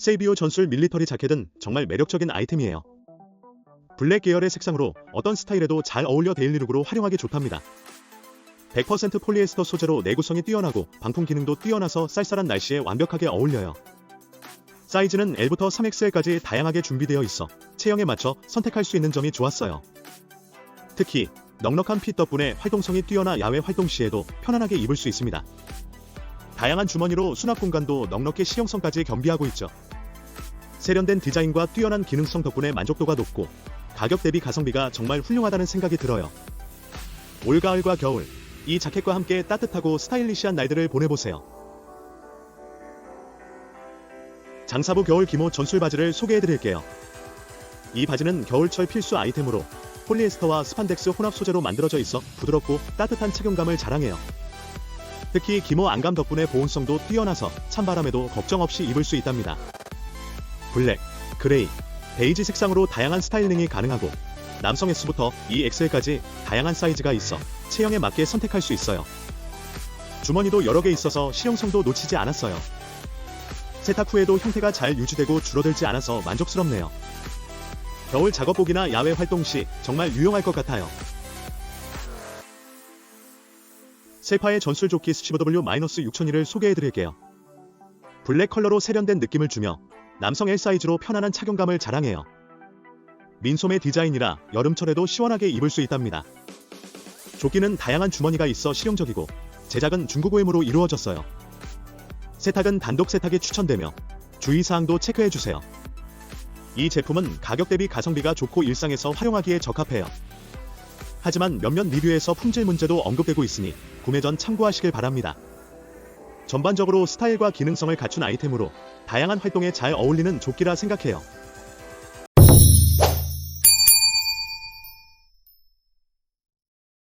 세이비오 전술 밀리터리 자켓은 정말 매력적인 아이템이에요. 블랙 계열의 색상으로 어떤 스타일에도 잘 어울려 데일리룩으로 활용하기 좋답니다. 100% 폴리에스터 소재로 내구성이 뛰어나고 방풍 기능도 뛰어나서 쌀쌀한 날씨에 완벽하게 어울려요. 사이즈는 L부터 3XL까지 다양하게 준비되어 있어 체형에 맞춰 선택할 수 있는 점이 좋았어요. 특히 넉넉한 핏 덕분에 활동성이 뛰어나 야외 활동 시에도 편안하게 입을 수 있습니다. 다양한 주머니로 수납 공간도 넉넉히 실용성까지 겸비하고 있죠. 세련된 디자인과 뛰어난 기능성 덕분에 만족도가 높고 가격 대비 가성비가 정말 훌륭하다는 생각이 들어요. 올가을과 겨울, 이 자켓과 함께 따뜻하고 스타일리시한 날들을 보내보세요. 장사부 겨울 기모 전술 바지를 소개해드릴게요. 이 바지는 겨울철 필수 아이템으로 폴리에스터와 스판덱스 혼합 소재로 만들어져 있어 부드럽고 따뜻한 착용감을 자랑해요. 특히 기모 안감 덕분에 보온성도 뛰어나서 찬바람에도 걱정 없이 입을 수 있답니다. 블랙, 그레이, 베이지 색상으로 다양한 스타일링이 가능하고 남성 S부터 2XL까지 다양한 사이즈가 있어 체형에 맞게 선택할 수 있어요. 주머니도 여러 개 있어서 실용성도 놓치지 않았어요. 세탁 후에도 형태가 잘 유지되고 줄어들지 않아서 만족스럽네요. 겨울 작업복이나 야외 활동 시 정말 유용할 것 같아요. 세파의 전술조끼 CW-6001을 소개해드릴게요. 블랙 컬러로 세련된 느낌을 주며 남성 L 사이즈로 편안한 착용감을 자랑해요. 민소매 디자인이라 여름철에도 시원하게 입을 수 있답니다. 조끼는 다양한 주머니가 있어 실용적이고 제작은 중국오임으로 이루어졌어요. 세탁은 단독 세탁이 추천되며 주의사항도 체크해주세요. 이 제품은 가격 대비 가성비가 좋고 일상에서 활용하기에 적합해요. 하지만 몇몇 리뷰에서 품질 문제도 언급되고 있으니 구매 전 참고하시길 바랍니다. 전반적으로 스타일과 기능성을 갖춘 아이템으로 다양한 활동에 잘 어울리는 조끼라 생각해요.